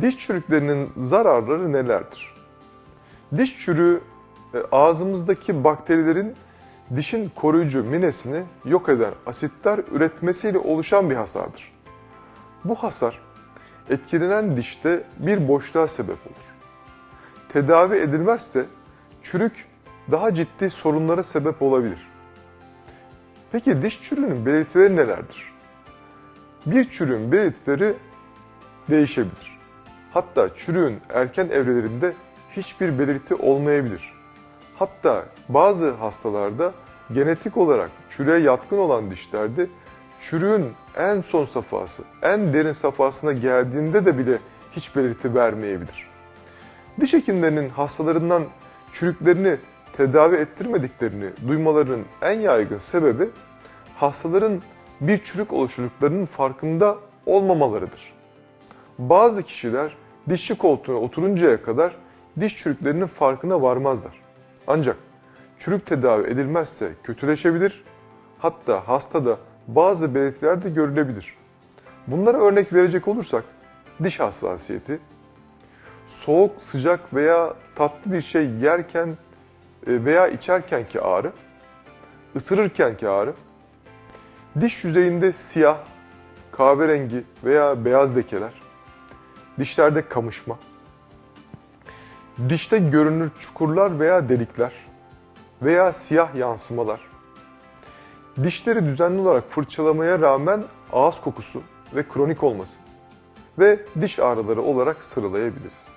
Diş çürüklerinin zararları nelerdir? Diş çürüğü e, ağzımızdaki bakterilerin dişin koruyucu minesini yok eden asitler üretmesiyle oluşan bir hasardır. Bu hasar etkilenen dişte bir boşluğa sebep olur. Tedavi edilmezse çürük daha ciddi sorunlara sebep olabilir. Peki diş çürüğünün belirtileri nelerdir? Bir çürüğün belirtileri değişebilir. Hatta çürüğün erken evrelerinde hiçbir belirti olmayabilir. Hatta bazı hastalarda genetik olarak çürüğe yatkın olan dişlerde çürüğün en son safhası, en derin safhasına geldiğinde de bile hiç belirti vermeyebilir. Diş hekimlerinin hastalarından çürüklerini tedavi ettirmediklerini duymalarının en yaygın sebebi hastaların bir çürük oluşturduklarının farkında olmamalarıdır. Bazı kişiler dişçi koltuğuna oturuncaya kadar diş çürüklerinin farkına varmazlar. Ancak çürük tedavi edilmezse kötüleşebilir, hatta hastada bazı belirtiler de görülebilir. Bunlara örnek verecek olursak diş hassasiyeti, soğuk, sıcak veya tatlı bir şey yerken e, veya içerkenki ağrı, ısırırkenki ağrı, diş yüzeyinde siyah, kahverengi veya beyaz lekeler, dişlerde kamışma, dişte görünür çukurlar veya delikler veya siyah yansımalar, dişleri düzenli olarak fırçalamaya rağmen ağız kokusu ve kronik olması ve diş ağrıları olarak sıralayabiliriz.